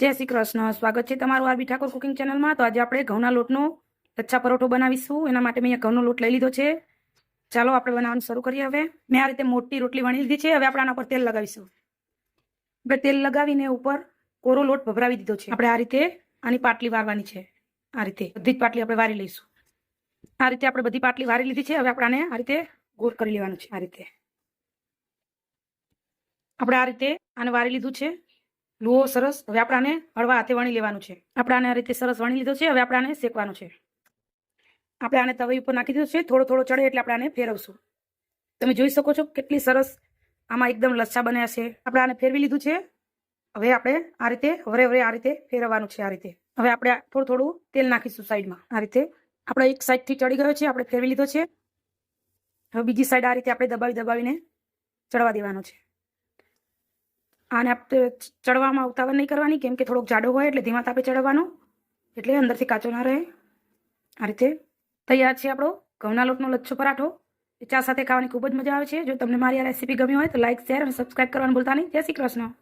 જય શ્રી કૃષ્ણ. સ્વાગત છે તમારું આરબી ઠાકોર કુકિંગ ચેનલમાં. તો આજે આપણે ઘઉંના લોટનો લચ્છા પરોઠો બનાવીશું. એના માટે મેં ઘઉંનો લોટ લઈ લીધો છે. ચાલો આપણે બનાવવાનું શરૂ કરીએ હવે. મેં આ રીતે મોટી રોટલી વણી લીધી છે. હવે આપણે આના પર તેલ લગાવીશું. આપણે તેલ લગાવીને ઉપર કોરો લોટ ભભરાવી દીધો છે. આપણે આ રીતે આની પાટલી વારવાની છે. આ રીતે બધી જ પાટલી આપણે વારી લઈશું. આ રીતે આપણે બધી પાટલી વારી લીધી છે. હવે આપણે આ રીતે ગોળ કરી લેવાનું છે. આ રીતે. આપણે આ રીતે આને વારી લીધું છે. લુઓ સરસ, હવે આપણાને હળવા હાથે વણી લેવાનું છે. આપણે આને આ રીતે સરસ વણી લીધો છે, હવે આપણાને શેકવાનું છે. આપણે આને તવી ઉપર નાખી દીધું છે, થોડો થોડો ચડે એટલે આપણે આને ફેરવશું. તમે જોઈ શકો છો કેટલી સરસ આમાં એકદમ લચ્છા બન્યા છે. આપણે આને ફેરવી લીધું છે. હવે આપણે આ રીતે વરે વરે આ રીતે ફેરવવાનું છે આ રીતે. હવે આપણે થોડું થોડું તેલ નાખીશું સાઈડમાં. આ રીતે આપણે એક સાઈડથી ચડી ગયો છે, આપણે ફેરવી લીધો છે. હવે બીજી સાઈડ આ રીતે આપણે દબાવી દબાવીને ચડવા દેવાનો છે. આને ચડવામાં ઉતાવળ નહીં કરવાની, કેમ કે થોડોક જાડો હોય એટલે ધીમા તાપે ચડવાનો, એટલે અંદરથી કાચો ના રહે. આ રીતે તૈયાર છે આપણો ઘઉંના લોટનો લચ્છો પરાઠો. એ ચા સાથે ખાવાની ખૂબ જ મજા આવે છે. જો તમને મારી આ રેસીપી ગમી હોય તો લાઇક શેર અને સબસ્ક્રાઈબ કરવાનું ભૂલતા નહીં. જય શ્રી કૃષ્ણ.